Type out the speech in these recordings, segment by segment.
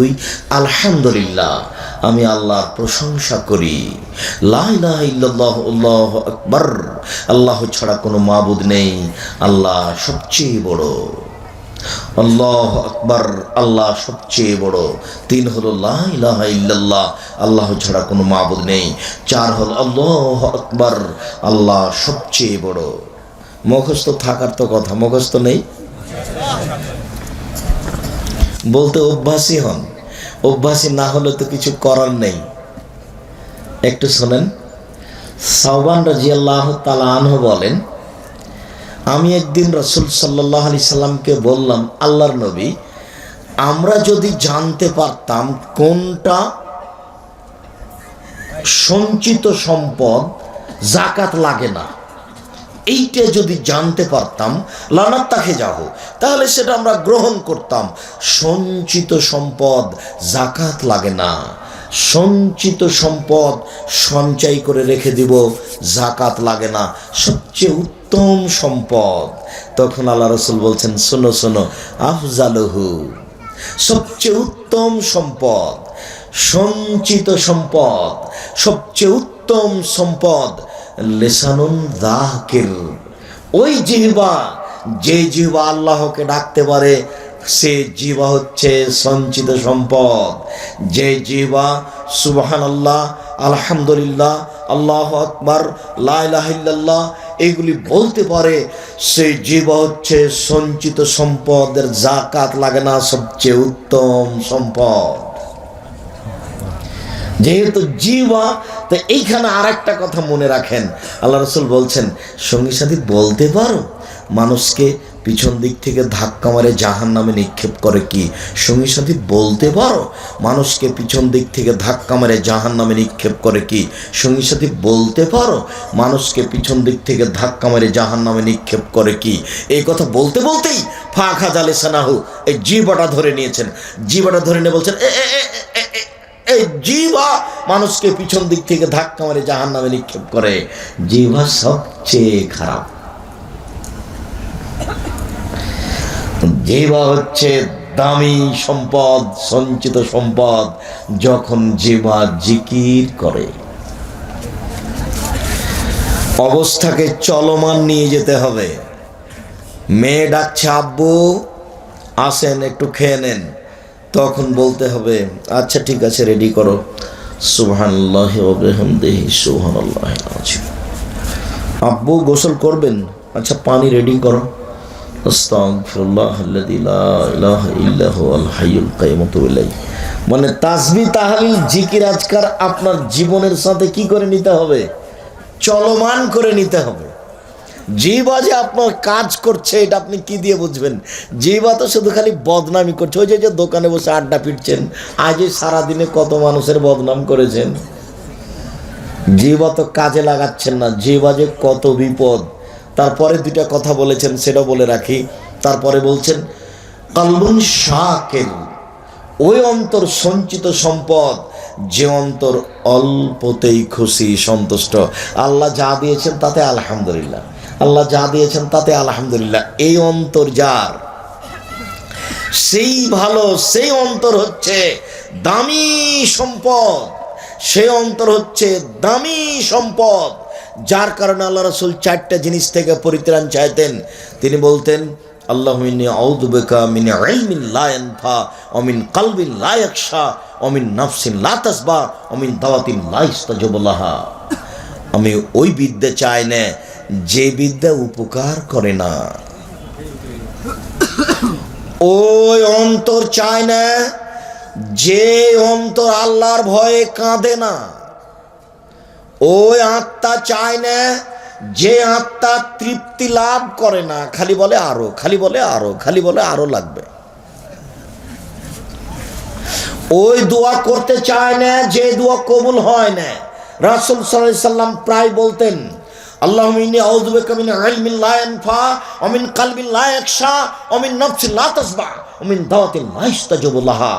দুই, আলহামদুলিল্লাহ, আমি আল্লাহর প্রশংসা করি। লা ইলাহা ইল্লাল্লাহ, আল্লাহ ছাড়া কোনো মাবুদ নেই, আল্লাহ সবচেয়ে বড়। আল্লাহ আকবার, আল্লাহ সবচেয়ে বড়। তিন হলো লা ইলাহা আল্লাহ ছাড়া কোনো মাবুদ নেই। চার হল আল্লাহ আকবার, আল্লাহ সবচেয়ে বড়। মুখস্থ থাকার তো কথা, মুখস্থ নেই? বলতে অভ্যাসী হন। অভ্যাসী না হলে তো কিছু করার নেই। একটু শোনেন। সাহবান রাজিয়াল্লাহ তালা আনহু বলেন, আমি একদিন রসুল সাল্লাহ আলি সাল্লামকে বললাম, আল্লাহর নবী, আমরা যদি জানতে পারতাম কোনটা সঞ্চিত সম্পদ জাকাত লাগে না এইটা যদি জানতে পারতাম লানার তাকে যাব। তাহলে সেটা আমরা গ্রহণ করতাম। সঞ্চিত সম্পদ জাকাত লাগে না। সঞ্চিত সম্পদ সঞ্চয় করে রেখে দিব, জাকাত লাগে না। সবচেয়ে উত্তম সম্পদ। তখন আল্লাহ রসুল বলছেন, শোনো শোনো, আফজালহু। সবচেয়ে উত্তম সম্পদ, সঞ্চিত সম্পদ, সবচেয়ে উত্তম সম্পদ লেসানুন দাকির। ওই জিহবা, যে জিহবা আল্লাহকে ডাকতে পারে, সে জিহবা হচ্ছে সঞ্চিত সম্পদ। যে জিহবা সুবহান আল্লাহ আলহামদুলিল্লাহ, আল্লাহ আকবার লাইলাহিল্লাহ এগুলি বলতে পারে সেই জিহবা হচ্ছে সঞ্চিত সম্পদের জাকাত লাগে না, সবচেয়ে উত্তম সম্পদ। যেহেতু জিওয়া, তো এইখানে আর একটা কথা মনে রাখেন। আল্লাহ রসুল বলছেন, সঙ্গী সাথী, বলতে পারো, মানুষকে পিছন দিক থেকে ধাক্কা মারে জাহান নামে নিক্ষেপ করে কি? সঙ্গী সাথী, বলতে পারো, মানুষকে পিছন দিক থেকে ধাক্কা মারে জাহান নামে নিক্ষেপ করে কি? সঙ্গী সাথী, বলতে পারো, মানুষকে পিছন দিক থেকে ধাক্কা মারে জাহান নামে নিক্ষেপ করে কি? এই কথা বলতে বলতেই ফাঁকা জালে সানাহু, এই জিবাটা ধরে নিয়েছেন। জিবাটা ধরে নিয়ে বলছেন এ এই জিভা মানুষকে পিছন দিক থেকে ধাক্কা মারে জাহান নামে নিক্ষেপ করে। জিভা সবচেয়ে খারাপ। জিভা হচ্ছে দামি সম্পদ, সঞ্চিত সম্পদ, যখন জিভা জিকির করে। অবস্থাকে চলমান নিয়ে যেতে হবে। মেয়ে ডাকছে, আব্বু, আসেন, একটু খেয়ে নেন। তখন বলতে হবে আচ্ছা ঠিক আছে রেডি করো। সুবহানাল্লাহি ওয়া বিহামদিহি, সুবহানাল্লাহি আব্বু গোসল করবেন? আচ্ছা পানি রেডি করো। মানে তাসবিহ, তাহলিল, জিকির আজকার আপনার জীবনের সাথে কি করে নিতে হবে? চলমান করে নিতে হবে। জিবা যে আপনার কাজ করছে, এটা আপনি কি দিয়ে বুঝবেন? জিবা তো শুধু খালি বদনামি করছে। ওই যে যে দোকানে বসে আড্ডা পিটছেন আজই সারাদিনে কত মানুষের বদনাম করেছেন? জিবা তো কাজে লাগাচ্ছেন না। জিবা যে কত বিপদ। তারপরে দুইটা কথা বলেছেন সেটা বলে রাখি। তারপরে বলছেন, কালবুন শাকেল ওই অন্তর সঞ্চিত সম্পদ, যে অন্তর অল্পতেই খুশি সন্তুষ্ট। আল্লাহ যা দিয়েছেন তাতে আলহামদুলিল্লাহ। আল্লাহ যা দিয়েছেন তাতে আলহামদুলিল্লাহ। এই অন্তর যার, সেই ভালো, সেই অন্তর হচ্ছে দামি সম্পদ। সেই অন্তর হচ্ছে দামি সম্পদ। যার কারণে আল্লাহ রসুল চারটা জিনিস থেকে পরিত্রাণ চাইতেন। তিনি বলতেন মিনি মিনি অমিন কালবিন অমিন নাফসিন লাতাসবা অমিন দাওয়াতিন আমি ওই বিদ্যা চাই না যে বিদ্যা উপকার করে না। ওই অন্তর চায় না, যে অন্তর আল্লাহর ভয়ে কাঁদে না। ওই আত্মা চায় না, যে আত্মা তৃপ্তি লাভ করে না। খালি বলে আরও, খালি বলে আরও, খালি বলে আরও লাগবে। ওই দোয়া করতে চায় না, যে দোয়া কবুল হয় না। রাসুল সাল্লাম প্রায় বলতেন বিকা মিন ইলমিন লা ইয়ানফা, ওয়া মিন কলবিন লা ইয়াখশা, ওয়া মিন নাফসিন লা তাসবা ওয়া মিন দাওয়াতিন লা ইস্তাজাবু লাহা।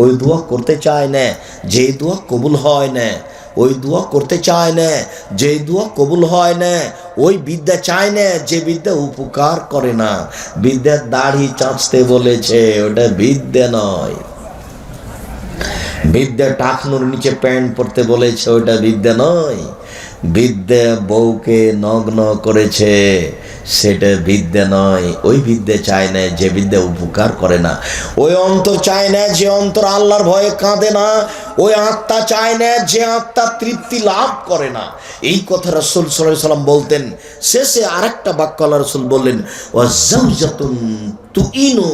ওই দোয়া করতে চায় না, যে দোয়া কবুল হয় না, ওই দোয়া করতে চায় না, যে দোয়া কবুল হয় না, ওই বিদ্যা চায় না, যে বিদ্যা উপকার করে না। বিদ্যার দাড়ি চাঁচতে বলেছে, ওটা বিদ্যা নয়। বিদ্যা টাকনুর নিচে প্যান্ট পরতে বলেছে, ওটা বিদ্যা নয়। বিদ্যা বউকে নগ্ন করেছে। সেটা বিদ্যে নয়, ওই বিদ্যা চায় না, যে বিদ্যা উপকার করে না। ওই অন্তর চায় না, যে অন্তর আল্লাহর ভয়ে কাঁদে না। ওই আত্মা চায় না, যে আত্মা তৃপ্তি লাভ করে না। এই কথা রসুল সাল্লাম বলতেন। শেষে আরেকটা বাক্য আল্লাহ রসুল বললেন ও জাউজাতুন তুইনু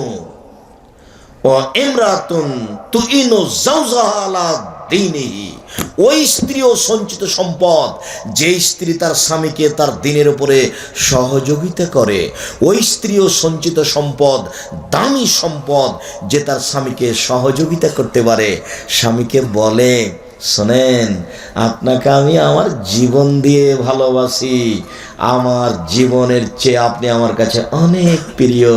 ও ইমরাতুন তুইনু জাওজাহা আলা দীনিহি। ওই স্ত্রীও সঞ্চিত সম্পদ যে স্ত্রী তার স্বামীকে তার দিনের উপরে সহযোগিতা করে, ওই স্ত্রীও সঞ্চিত সম্পদ, দামি সম্পদ, যে তার স্বামীকে সহযোগিতা করতে পারে। স্বামীকে বলে, শোনেন, আপনাকে আমি আমার জীবন দিয়ে ভালোবাসি। আমার জীবনের চেয়ে আপনি আমার কাছে অনেক প্রিয়।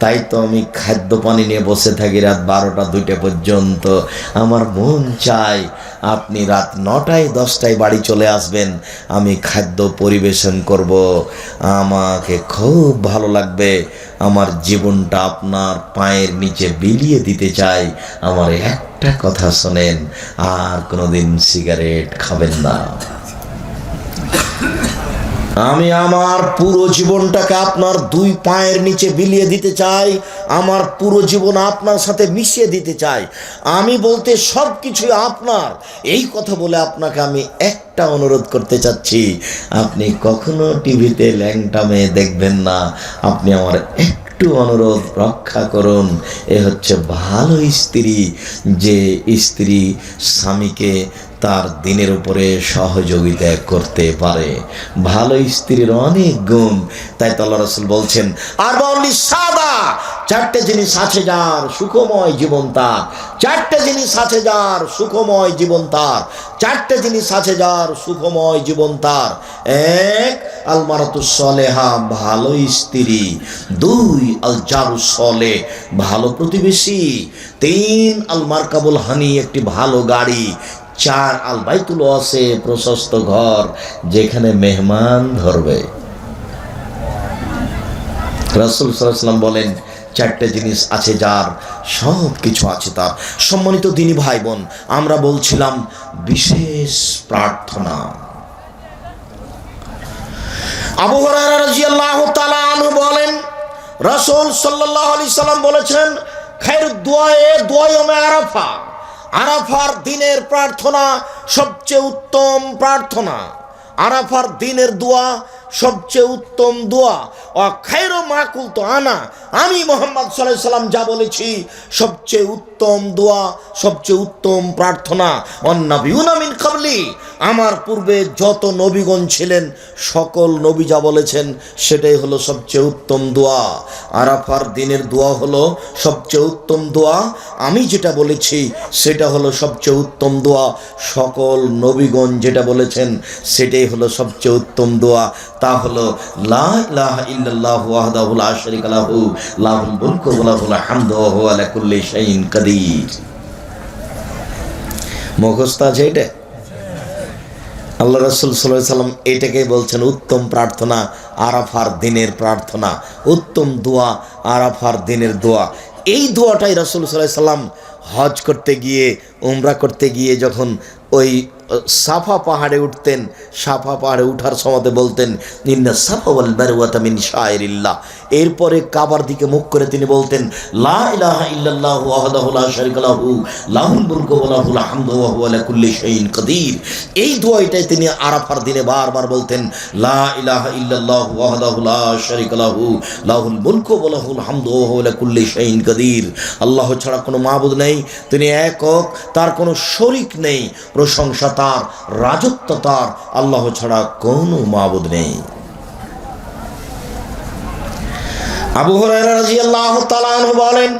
তাই তো আমি খাদ্য পানি নিয়ে বসে থাকি রাত বারোটা দুইটা পর্যন্ত। আমার মন চাই আপনি রাত নটায়, দশটায় বাড়ি চলে আসবেন। আমি খাদ্য পরিবেশন করব। আমাকে খুব ভালো লাগবে। আমার জীবনটা আপনার পায়ের নিচে বিলিয়ে দিতে চাই। আমার একটা কথা শোনেন, আর কোনোদিন সিগারেট খাবেন না। আমি আমার পুরো জীবনটাকে আপনার দুই পায়ের নিচে বিলিয়ে দিতে চাই, আমার পুরো জীবন আপনার সাথে মিশিয়ে দিতে চাই। আমি বলতে সব কিছুই আপনার। এই কথা বলে আপনাকে আমি একটা অনুরোধ করতে চাচ্ছি, আপনি কখনো টিভিতে ল্যাংটা মেয়ে দেখবেন না। আপনি আমার একটু অনুরোধ রক্ষা করুন। এ হচ্ছে ভালো স্ত্রী, যে স্ত্রী স্বামীকে তার দিনের উপরে সহযোগিতা করতে পারে। ভালো স্ত্রীর অনেক গুণ। তাই তো আল্লাহ রসুল বলছেন আর বলি সাদা, চারটে জিনিস আছে যার সুখময় জীবন তার। চারটে জিনিস আছে যার সুখময় জীবন তার। চারটে জিনিস আছে যার সুখময় জীবন তার। এক আলমারাতুসলেহা ভালো স্ত্রী। দুই আল জারুসলে ভালো প্রতিবেশী। তিন আল মার্কাবুল হানি, একটি ভালো গাড়ি। চার আল বাইতুল আছে প্রশস্ত ঘর যেখানে মেহমান ধরবে। রাসুল সাল্লাম বলেন, চারটে জিনিস আছে যার সব কিছু আছে তার। সম্মানিত দিনী ভাই বোন, আমরা বলছিলাম বিশেষ প্রার্থনা। আবু তাআলা আনহু বলেন, রাসূল সাল্লাল্লাহু আলাইহি সাল্লাম বলেছেন খায়রুদ দুআয়ে দুআয়মে আরাফা আরাফার দিনের প্রার্থনা সবচেয়ে উত্তম প্রার্থনা। আরাফার দিনের দোয়া সবচেয়ে উত্তম দোয়া। ও খাইর মাকুল তো আনা। আমি মোহাম্মদ সাল্লাহ সাল্লাম যা বলেছি, সবচেয়ে উত্তম দোয়া, সবচেয়ে উত্তম প্রার্থনা। অন্নাবিউনামিন কাবলি। আমার পূর্বে যত নবীগণ ছিলেন, সকল নবী যা বলেছেন, সেটাই হলো সবচেয়ে উত্তম দোয়া। আরাফার দিনের দোয়া হলো সবচেয়ে উত্তম দোয়া। আমি যেটা বলেছি, সেটা হলো সবচেয়ে উত্তম দোয়া। সকল নবীগণ যেটা বলেছেন, সেটাই হলো সবচেয়ে উত্তম দোয়া। তা হলো মুখস্থ আছে এটা আল্লাহ রসুল সাল্লাহ সাল্লাম এটাকেই বলছেন উত্তম প্রার্থনা, আরাফার দিনের প্রার্থনা। উত্তম দোয়া, আরাফার দিনের দোয়া। এই দোয়াটাই রসুল সাল্লাহ সাল্লাম হজ করতে গিয়ে, উমরা করতে গিয়ে যখন ওই সাফা পাহাড়ে উঠতেন, সাফা পাহাড়ে উঠার সময় বলতেন, ইন্না সাফা ওয়াল বারওয়াতা মিন শায়রিল্লাহ। এরপরে কাবার দিকে মুখ করে তিনি বলতেন, লা ইলাহা ইল্লাল্লাহু ওয়াহদাহু লা লাহু, লাহুল মুলকু ওয়া লাহুল হামদু ওয়া হুয়া আলা কুল্লি শাইইন এই দোয়াটাই তিনি আরাফার দিনে বারবার বলতেন, লা ইলাহা ইল্লাল্লাহু ওয়াহদাহু লা শারীকা লাহু, লাহুল মুলকু ওয়া লাহুল হামদু ওয়া হুয়া আলা কুল্লি শাইইন আল্লাহ ছাড়া কোনো মাবুদ নেই, তিনি একক, তার কোনো শরিক নেই, প্রশংসা তার রাজত্ব তার, আল্লাহ ছাড়া কোনো মাবুদ নেই। আবু আনহু বলেন,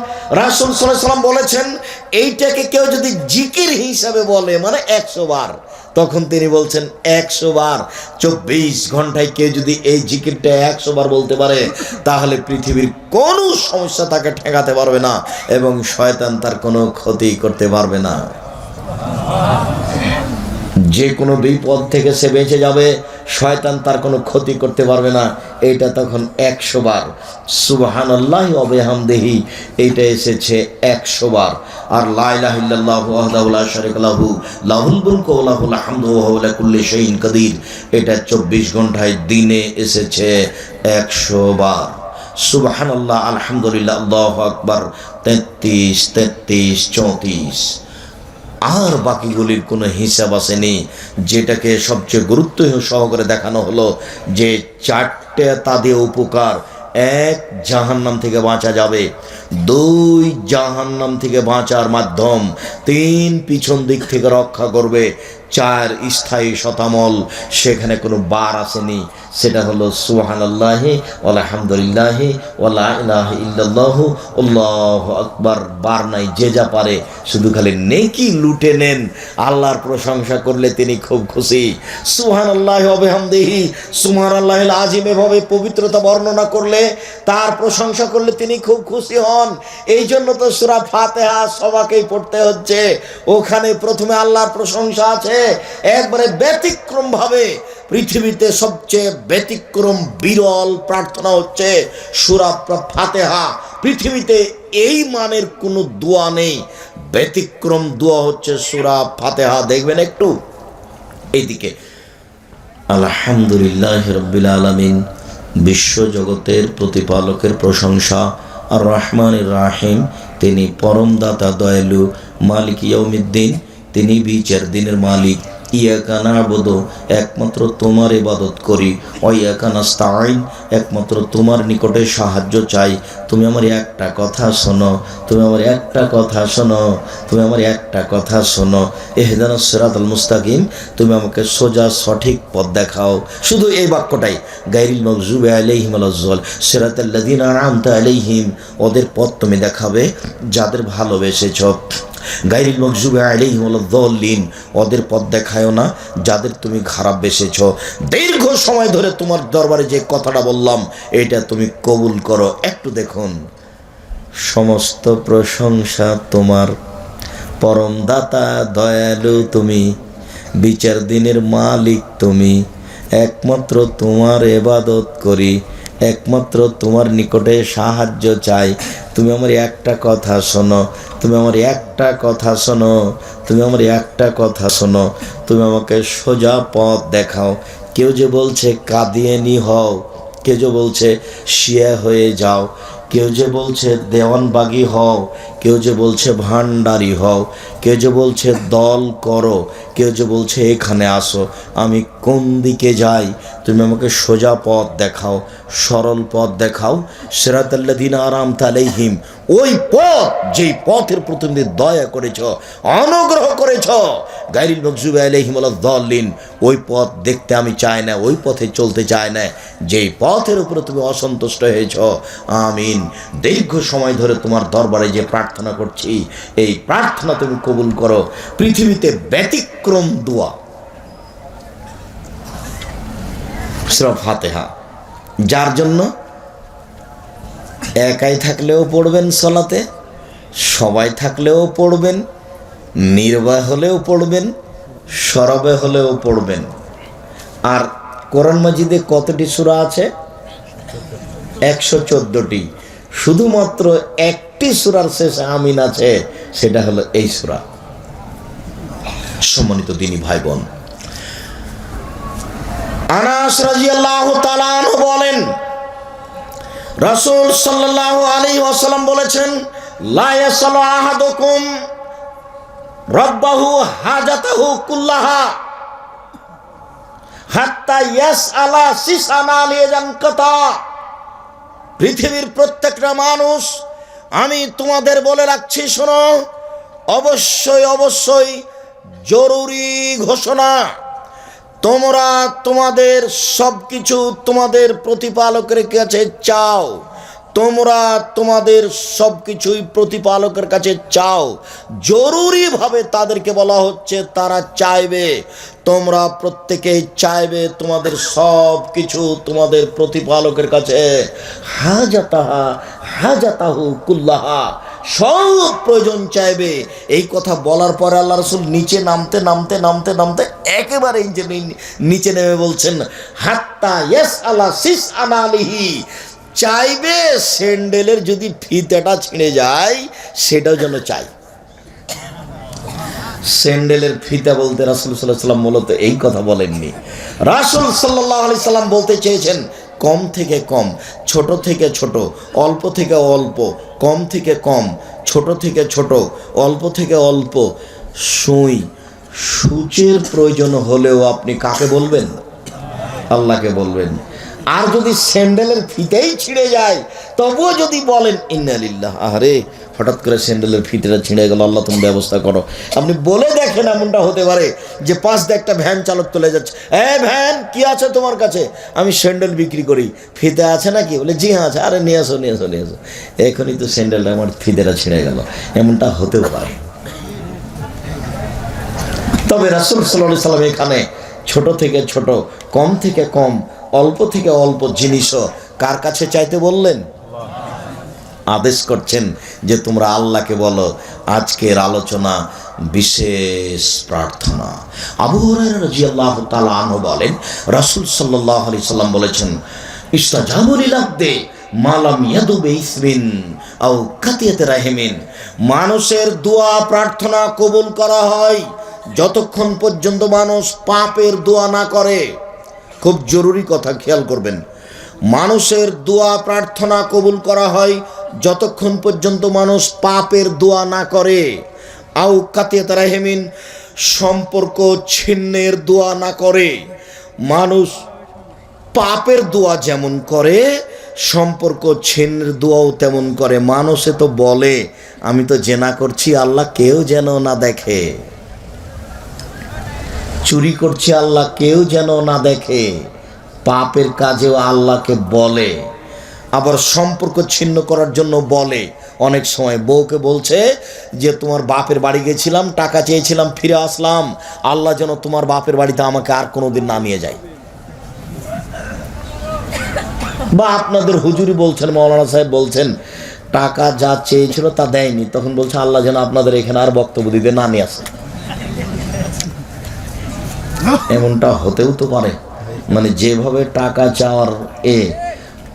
রাসূল সাল্লাল্লাহু সাল্লাম বলেছেন, এইটাকে কেউ যদি জিকির হিসাবে বলে মানে একশো বার, তখন তিনি বলছেন, একশো বার, চব্বিশ ঘন্টায় কেউ যদি এই জিকিরটা একশো বার বলতে পারে, তাহলে পৃথিবীর কোনো সমস্যা তাকে ঠেকাতে পারবে না এবং শয়তান তার কোনো ক্ষতি করতে পারবে না। যে কোনো বিপদ থেকে সে বেঁচে যাবে, শয়তান তার কোনো ক্ষতি করতে পারবে না। এইটা তখন একশো বার। সুবাহান আল্লাহ অবেহামদেহি এইটা এসেছে একশো বার। আর লাহু, লাহুল এটা চব্বিশ ঘন্টায় দিনে এসেছে সুবাহান আল্লাহ আলহামদুলিল্লাহ চৌত্রিশ। আর বাকিগুলির কোনো হিসাব আসেনি। যেটাকে সবচেয়ে গুরুত্ব সহকারে দেখানো হলো যে চারটে তাদের উপকার। এক, জাহান্নাম থেকে বাঁচা যাবে। দুই, জাহান্নাম থেকে বাঁচার মাধ্যম। তিন, পিছন দিক থেকে রক্ষা করবে। চার স্থায়ী শতামল, সেখানে কোনো বার আসেনি। সেটা হলো সুহান আল্লাহি আলহামদুলিল্লাহি ওলা ইলাহ ইল্লাল্লাহু, আল্লাহ আকবার। বার নাই, যে যা পারে, শুধু খালি নেকি লুটে নেন। আল্লাহর প্রশংসা করলে তিনি খুব খুশি। সুহান আল্লাহ অবেহামদেহি সুহান আল্লাহ আজিম এভাবে পবিত্রতা বর্ণনা করলে, তার প্রশংসা করলে তিনি খুব খুশি হন। এই জন্য তো সুরা ফাতেহা সবাকেই পড়তে হচ্ছে। ওখানে প্রথমে আল্লাহর প্রশংসা আছে একবারে ব্যতিক্রম ভাবে পৃথিবীতে সবচেয়ে ব্যতিক্রম, বিরল প্রার্থনা হচ্ছে সুরা ফাতেহা। পৃথিবীতে এই মানের কোনো দোয়া নেই। ব্যতিক্রম দোয়া হচ্ছে সুরা ফাতেহা। দেখবেন একটু এইদিকে। আলহামদুলিল্লাহ রব্বিল আলমিন বিশ্বজগতের প্রতিপালকের প্রশংসা। আর রহমান রাহিম, তিনি পরমদাতা, দয়ালু, মালিক ইয়ৌমিদ্দিন তিনি বিচার দিনের মালিক। ইয়াকা নাবদ, একমাত্র তোমার ইবাদত করি। ও ইয়াকা নাস্তাইন একমাত্র তোমার নিকটে সাহায্য চাই। তুমি আমার একটা কথা শোনো, তুমি আমার একটা কথা শোনো, তুমি আমার একটা কথা শোনো। এহদান সিরাত আল মুস্তাকিম, তুমি আমাকে সোজা সঠিক পথ দেখাও। শুধু এই বাক্যটাই। গাইরিল মকজুব আলাইহিম আলাজ্জল সিরাত আল্লাদিন আরামতা আলাইহিম, ওদের পথ তুমি দেখাবে, যাদের ভালোবেসেছ। গাইরিল মকজুবে আলাইহিম আলাদ্দলিন ওদের পথ দেখায়ও না, যাদের তুমি খারাপ বেসেছ। দীর্ঘ সময় ধরে তোমার দরবারে যে কথাটা বললাম, এটা তুমি কবুল করো। একটু দেখুন সমস্ত প্রশংসা তোমার। পরম দাতা, দয়ালু তুমি, বিচার দিনের মালিক তুমি। একমাত্র তোমার এবাদত করি, একমাত্র তোমার নিকটে সাহায্য চাই। তুমি আমার একটা কথা শোনো, তুমি আমার একটা কথা শোনো, তুমি আমার একটা কথা শোনো, তুমি আমাকে সোজা পথ দেখাও। কেউ যে বলছে কাদিয়ানি হও কেউ যে বলছে শিয়া হয়ে যাও। কেউ যে বলছে দেওয়ানবাগি হও কেউ যে বলছে ভান্ডারি হও, কেউ যে বলছে দল করো, কেউ যে বলছে এখানে আসো, আমি কোন দিকে যাই? তুমি আমাকে সোজা পথ দেখাও, সরল পথ দেখাও। সেরাতাল্লাদিন আরাম তালেহিম ওই পথ যেই পথের প্রতিনিধি দয়া করেছ, অনুগ্রহ করেছ। গাইরিল মকজুব আলহিম দলিন ওই পথ দেখতে আমি চাই না, ওই পথে চলতে চাই না। যেই পথের উপরে তুমি অসন্তুষ্ট হয়েছ, আমিন। দীর্ঘ সময় ধরে তোমার দরবারে যে প্রার্থনা করছি। এই প্রার্থনা তুমি কবুল করো। পৃথিবীতে ব্যতিক্রম দোয়া। সুরা ফাতেহা। যার জন্য একাই থাকলেও পড়বেন সলাতে, সবাই থাকলেও পড়বেন নির্বাহ হলেও পড়বেন, সরবে হলেও পড়বেন। আর কোরআন মাজিদে কতটি সুরা আছে? একশো চোদ্দটি। শুধুমাত্র একটি সুরার শেষে আমিন আছে, সেটা হলো এই সুরা। সম্মানিত দিনী ভাই বোন আনাস রাজিয়াল্লাহু তাআলা বলেন, রাসূল সাল্লাল্লাহু আলাইহি ওয়াসাল্লাম বলেছেন, লা ইয়াসালু আহাদুকুম রাব্বাহু হাজাতাহু কুল্লাহা হাত্তা ইয়াসআলা সিসানা লিয়াজান কথা পৃথিবীর প্রত্যেকটা মানুষ, আমি তোমাদের বলে রাখছি, শোনো, অবশ্যই অবশ্যই জরুরি ঘোষণা। তোমরা তোমাদের সব কিছু তোমাদের প্রতিপালকের কাছে চাও। তোমরা তোমাদের সব কিছুই প্রতিপালকের কাছে চাও। জরুরিভাবে তাদেরকে বলা হচ্ছে, তারা চাইবে, তোমরা প্রত্যেকেই চাইবে তোমাদের সব কিছু তোমাদের প্রতিপালকের কাছে। হাজাতাহা, হাজাতাহু কুল্লাহা, সব প্রয়োজন চাইবে। এই কথা বলার পরে আল্লাহ রসুল নিচে নামতে নামতে নামতে নামতে একেবারে নিচে নেমে বলছেন, হাত্তা ইয়েস আল্লাহ সিস আনালিহি চাইবে স্যান্ডেলের যদি ফিতেটা ছিঁড়ে যায়, সেটাও যেন চাই। স্যান্ডেলের ফিতা বলতে রাসুল সাল্লাহ সাল্লাম মূলত এই কথা বলেননি। রাসুল সাল্লাহ আলি সাল্লাম বলতে চেয়েছেন, কম থেকে কম, ছোট থেকে ছোট, অল্প থেকে অল্প, কম থেকে কম, ছোট থেকে ছোট, অল্প থেকে অল্প। সুই, সূচের প্রয়োজন হলেও আপনি কাকে বলবেন? আল্লাহকে বলবেন। আর যদি স্যান্ডেলের ফিতেই ছিঁড়ে যায়, তবুও যদি বলেন ইন্নালিল্লাহ আরে হঠাৎ করে স্যান্ডেলের ফিতেটা ছিঁড়ে গেল, আল্লাহ তুমি ব্যবস্থা করো। আপনি বলে দেখেন এমনটা হতে পারে যে পাশ দিয়ে একটা ভ্যান চালক চলে যাচ্ছে। এ ভ্যান, কি আছে তোমার কাছে? আমি স্যান্ডেল বিক্রি করি। ফিতে আছে নাকি? বলে, জি হ্যাঁ আছে। আরে, নিয়ে আসো নিয়ে আসো নিয়ে আসো। এখনই তো স্যান্ডেলটা আমার ফিতেটা ছিঁড়ে গেল। এমনটা হতেও পারে। তবে রাসুল সাল্লাহ সাল্লাম এখানে ছোট থেকে ছোট, কম থেকে কম অল্প থেকে অল্প জিনিসও কার কাছে চাইতে বললেন? আদেশ করছেন যে তোমরা আল্লাহকে বলো, আজকের আলোচনা বিশেষ প্রার্থনা। আবু রাজি তালা আনহু বলেন, রাসুল সাল্লাহ আলি সাল্লাম বলেছেন ইস্তাজাবুলিলাদ্দে মালাম ইয়াদুবে ইসমিন আও কাতিয়াতে রাহেমিন। মানুষের দোয়া প্রার্থনা কবুল করা হয়, যতক্ষণ পর্যন্ত মানুষ পাপের দোয়া না করে। খুব জরুরি কথা, খেয়াল করবেন। মানুষের দোয়া প্রার্থনা কবুল করা হয় যতক্ষণ পর্যন্ত মানুষ পাপের দোয়া না করে। আউ কাতিয়াত রাহেমিন সম্পর্ক ছিন্নের দোয়া না করে। মানুষ পাপের দোয়া যেমন করে, সম্পর্ক ছিন্নের দোয়াও তেমন করে। মানুষে তো বলে, আমি তো জেনা করছি, আল্লাহ কেউ যেন না দেখে। চুরি করছে আল্লাহ, কেউ যেন না দেখে। পাপের কাজেও আল্লাহকে বলে। আবার সম্পর্ক ছিন্ন করার জন্য বলে। অনেক সময় বউকে বলছে যে, তোমার বাপের বাড়ি গেছিলাম, টাকা চেয়েছিলাম, ফিরে আসলাম। আল্লাহ যেন তোমার বাপের বাড়িতে আমাকে আর কোনোদিন নামিয়ে যায়। বা আপনাদের হুজুরি বলছেন, মৌলানা সাহেব বলছেন, টাকা যা চেয়েছিল তা দেয়নি। তখন বলছে, আল্লাহ যেন আপনাদের এখানে আর বক্তব্য দিতে নামিয়ে আসে। এমনটা হতেও তো পারে। মানে যেভাবে টাকা চাওয়ার এ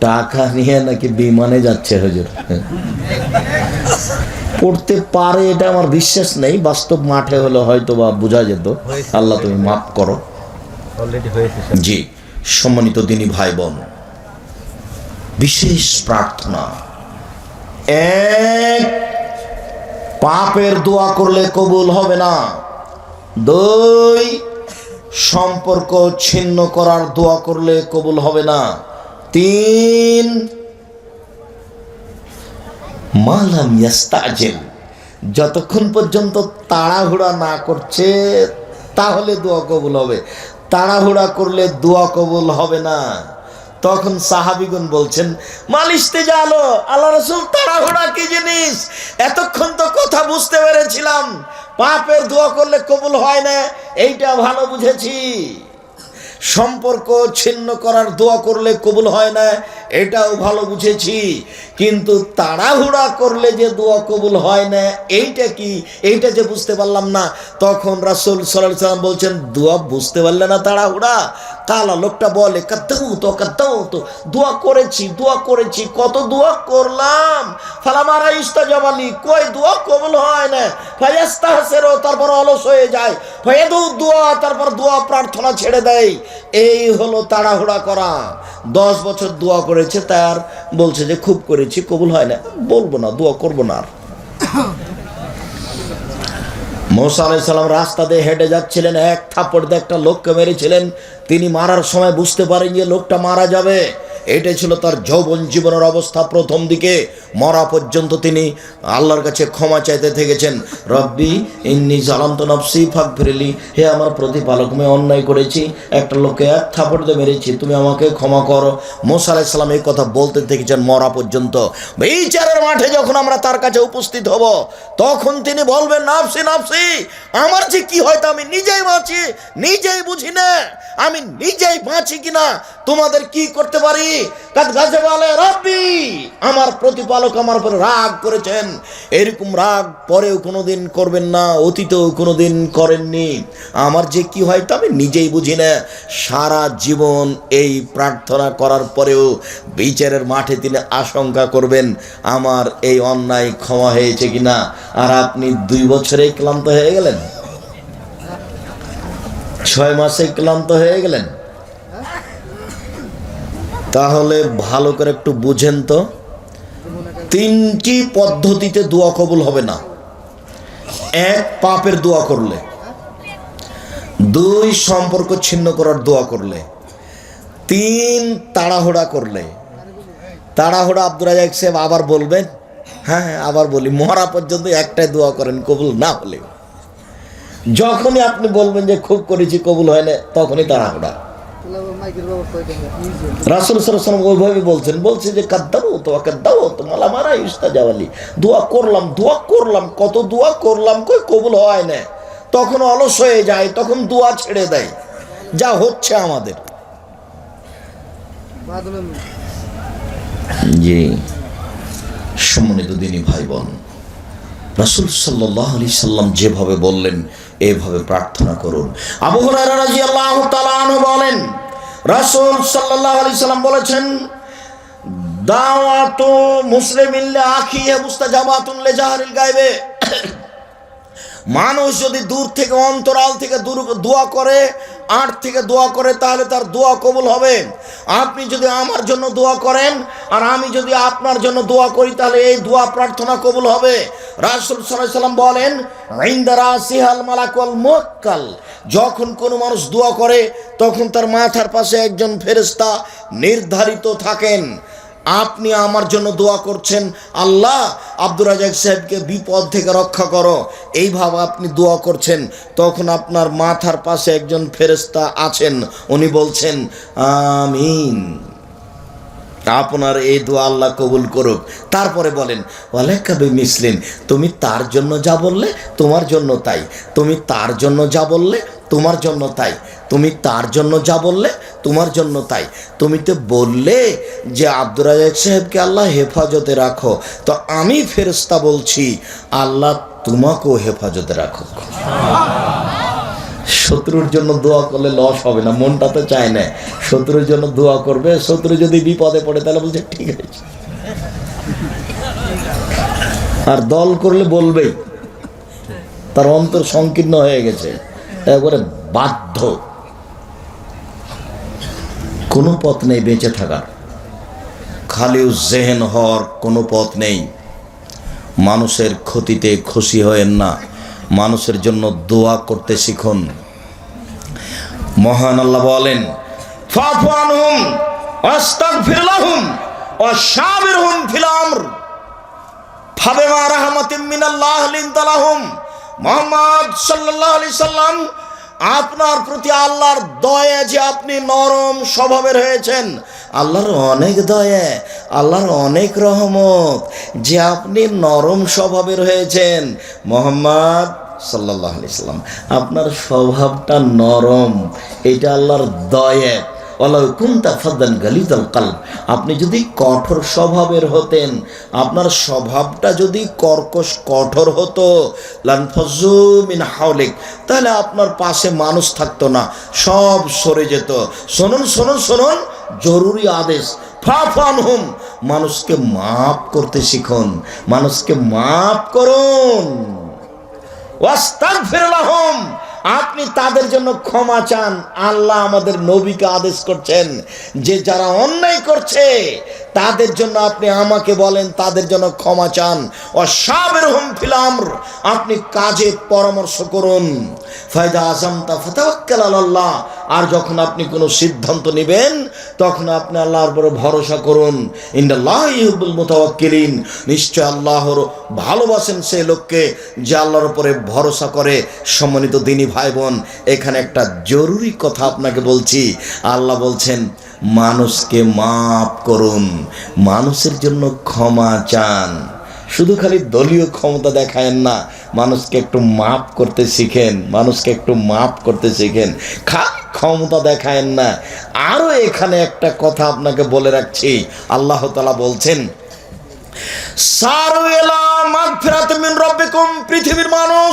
টাকা নিয়ে নাকি বিমানে যাচ্ছে হুজুর। পড়তে পারে এটা আমার বিশ্বাস নেই বাস্তব মাঠে হলে হয়তো বা বোঝা যেত। আল্লাহ তুমি মাফ করো। জি সম্মানিত দিনী ভাই বোন বিশেষ প্রার্থনা। এক পাপের দোয়া করলে কবুল হবে না। দুই সম্পর্ক ছিন্ন করার দোয়া করলে কবুল হবে না। তিন মালাম ইয়াস্তাজেল। যতক্ষণ পর্যন্ত তাড়াহুড়া না করছে, তাহলে দোয়া কবুল হবে। তাড়াহুড়া করলে দোয়া কবুল হবে না। তখন সাহাবিগুন বলছেন, মালিশতে জালো আল্লাহ রসুল, তাড়াহুড়া কি জিনিস? এতক্ষণ তো কথা বুঝতে পেরেছিলাম। পাপের দোয়া করলে কবুল হয় না, এইটা ভালো বুঝেছি। সম্পর্ক ছিন্ন করার দোয়া করলে কবুল হয় না, এটাও ভালো বুঝেছি। কিন্তু তাড়াহুড়া করলে যে দোয়া কবুল হয় না, এইটা কি? এইটা যে বুঝতে পারলাম না, তখন রাসুল সাল্লাম বলছেন, দোয়া বুঝতে পারলে না তাড়াহুড়া কালা লোকটা বলে কাত্তাও তো কাত্তাও তো, দোয়া করেছি দোয়া করেছি, কত দোয়া করলাম? ফালামারা ইস্তা জমালি কই দোয়া কবুল হয় না? ফায়াস্তা হাসেরও তারপর অলস হয়ে যায়। ফয়েদু দোয়া, তারপর দোয়া প্রার্থনা ছেড়ে দেয়। এই হলো তাড়াহুড়া করা। দশ বছর দোয়া করেছে তার, বলছে যে, খুব করেছি, কবুল হয় না। বলব না, দোয়া করব না আর। মোসা আলাইসাল্লাম রাস্তা দিয়ে হেঁটে যাচ্ছিলেন, এক থাপড় দিয়ে একটা লোককে মেরেছিলেন। তিনি মারার সময় বুঝতে পারেন যে লোকটা মারা যাবে। এটাই ছিল তার যৌবন জীবনের অবস্থা প্রথম দিকে। মরা পর্যন্ত তিনি আল্লাহর কাছে ক্ষমা চাইতে থেকেছেন। রব্বি, ইন্নি জালান্ত নফসি ফাঁক ফিরেলি হে আমার প্রতিপালক, আমি অন্যায় করেছি, একটা লোককে এক থাপড় দিয়ে মেরেছি, তুমি আমাকে ক্ষমা করো। মোসা আলাইসাল্লাম এই কথা বলতে থেকেছেন মরা পর্যন্ত। বিচারের মাঠে যখন আমরা তার কাছে উপস্থিত হব, তখন তিনি বলবেন, নাফসি নাফসি, আমার যে কি হয়তো আমি নিজেই বাঁচি, নিজেই বুঝি না। আমি নিজেই বাঁচি কিনা, তোমাদের কি করতে পারি? আমার প্রতিপালক আমার উপরে রাগ করেছেন। এরকম রাগ পরেও কোনোদিন করবেন না, অতীতেও কোনোদিন করেননি। আমার যে কি হয় তা আমি নিজেই বুঝি না। সারা জীবন এই প্রার্থনা করার পরেও বিচারের মাঠে তিনি আশঙ্কা করবেন, আমার এই অন্যায় ক্ষমা হয়েছে কিনা? আর আপনি দুই বছরেই ক্লান্ত হয়ে গেলেন? ছয় মাসে ক্লান্ত হয়ে গেলেন? তাহলে ভালো করে একটু বুঝেন তো। তিনটি পদ্ধতিতে দোয়া কবুল হবে না। এক, পাপের দোয়া করলে। দুই, সম্পর্ক ছিন্ন করার দোয়া করলে। তিন, তাড়াহুড়া করলে। তাড়াহুড়া আব্দুল সাহেব আবার বলবেন হ্যাঁ আবার বলি, মরা পর্যন্ত একটাই দোয়া করেন, কবুল না হলে যখনই আপনি বলবেন যে খুব করেছি, কবুল হয় না, তখনই তাড়াহুড়া। রাসুল সাল্লাম ওইভাবে বলছেন বলছে যে কাদ্দাবো তো কাদ্দাবো তো মালা মারা ইস্তা যাওয়ালি দোয়া করলাম দোয়া করলাম কত দোয়া করলাম কই কবুল হয় না। তখন অলস হয়ে যায় তখন দোয়া ছেড়ে দেয়। যা হচ্ছে আমাদের। জি। সম্মানিত দিনী ভাই বোন রাসুল সাল্লাহ আলি সাল্লাম যেভাবে বললেন এভাবে প্রার্থনা করুন। আবু রাদিয়াল্লাহু তাআলা আনহু বলেন রাসূল সাল্লাহ আলি সাল্লাম বলেছেন দাওয়াত মুসলিম ইল্লা আখিহি মুস্তাজাবাতুন লি জাহরিল গায়বে। মানুষ যদি দূর থেকে, অন্তরাল থেকে দূর, দোয়া করে, আট থেকে দোয়া করে, তাহলে তার দোয়া কবুল হবে। আপনি যদি আমার জন্য দোয়া করেন, আর আমি যদি আপনার জন্য দোয়া করি, তাহলে এই দোয়া প্রার্থনা কবুল হবে। রাসুল সাল্লাম বলেন ইন্দারা সিহাল মালাকুল মোক্কাল। যখন কোনো মানুষ দোয়া করে, তখন তার মাথার পাশে একজন ফেরেস্তা নির্ধারিত থাকেন। আপনি আমার জন্য দোয়া করছেন। আল্লাহ, আব্দুর রাজাক সাহেবকে বিপদ থেকে রক্ষা করো। এইভাবে আপনি দোয়া করছেন। তখন আপনার মাথার পাশে একজন ফেরেস্তা আছেন। উনি বলছেন, আমিন। আপনার এই দোয়া আল্লাহ কবুল করুক। তারপরে বলেন ওয়ালাকাবে মিসলিন তুমি তার জন্য যা বললে তোমার জন্য তাই। তুমি তার জন্য যা বললে তোমার জন্য তাই। তুমি তার জন্য যা বললে তোমার জন্য তাই। তুমি তো বললে যে আব্দুর রাজাক সাহেবকে আল্লাহ হেফাজতে রাখো। তো আমি ফেরস্তা বলছি, আল্লাহ তোমাকেও হেফাজতে রাখো শত্রুর জন্য দোয়া করলে লস হবে না, মনটা তো চায় না। শত্রুর জন্য দোয়া করবে, শত্রু যদি বিপদে পড়ে তাহলে বলছে, ঠিক আছে। আর দল করলে বলবেই। তার অন্তর সংকীর্ণ হয়ে গেছে। একবারে বাধ্য। কোনো পথ নেই বেঁচে থাকার। খালিও জেহেন হওয়ার কোনো পথ নেই। মানুষের ক্ষতিতে খুশি হয়েন না। মানুষের জন্য দোয়া করতে শিখুন। মহান আল্লাহ বলেন, ফাফু আনহুম ওয়াস্তাগফির লাহুম ওয়াশাবিরহুম ফিল আমর। ফাবিমা রাহমাতিম মিনাল্লাহ সাল্লাম আপনার প্রতি আল্লাহর দয়ে যে আপনি নরম স্বভাবের হয়েছেন, আল্লাহর অনেক দয়ে, আল্লাহর অনেক রহমত যে আপনি নরম স্বভাবের হয়েছেন। মোহাম্মদ সাল্লাহ আলাইসাল্লাম আপনার স্বভাবটা নরম, এটা আল্লাহর দয়া। আপনি যদি কঠোর স্বভাবের হতেন, আপনার স্বভাবটা যদি কর্কশ কঠোর হতো হাওলিক, তাহলে আপনার পাশে মানুষ থাকতো না, সব সরে যেত। শুনুন শুনুন শুনুন, জরুরি আদেশ। হুম মানুষকে মাফ করতে শিখুন, মানুষকে মাফ করুন। ওয়াস্তাগফির আপনি তাদের জন্য ক্ষমা চান। আল্লাহ আমাদের নবীকে আদেশ করছেন যে যারা অন্যায় করছে, তাদের জন্য আপনি আমাকে বলেন, তাদের জন্য ক্ষমা চান। ও সাবের হুম ফিলাম আপনি কাজে পরামর্শ করুন। ফায়দা আজম তা আল্লাহ আর যখন আপনি কোনো সিদ্ধান্ত নেবেন তখন আপনি আল্লাহর উপরে ভরসা করুন। ইন্দাল্লাহ মোতাবাক্কিলিন নিশ্চয় আল্লাহর ভালোবাসেন সেই লোককে যে আল্লাহর উপরে ভরসা করে। সম্মানিত দিনী ভাই বোন এখানে একটা জরুরি কথা আপনাকে বলছি। আল্লাহ বলছেন, মানুষকে মাফ করুন। মানুষের জন্য ক্ষমা চান। শুধু খালি দলীয় ক্ষমতা দেখায়েন না, মানুষকে একটু মাপ করতে শিখেন, মানুষকে একটু মাপ করতে শিখেন। খালি ক্ষমতা দেখায়েন না। আরও এখানে একটা কথা আপনাকে বলে রাখছি, আল্লাহ তালা বলছেন পৃথিবীর মানুষ,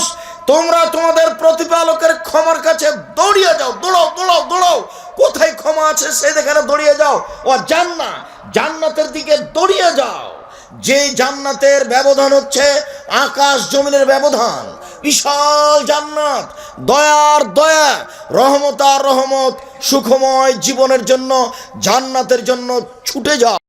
তোমরা তোমাদের প্রতিপালকের ক্ষমার কাছে দৌড়িয়ে যাও, দৌড়াও দৌড়াও দৌড়াও। কোথায় ক্ষমা আছে সেই দেখানে দৌড়িয়ে যাও। ও জান্নাত, জান্নাতের দিকে দৌড়িয়ে যাও। যে জান্নাতের ব্যবধান হচ্ছে আকাশ জমিনের ব্যবধান, বিশাল জান্নাত, দয়ার দয়া, রহমত আর রহমত সুখময় জীবনের জন্য, জান্নাতের জন্য ছুটে যাও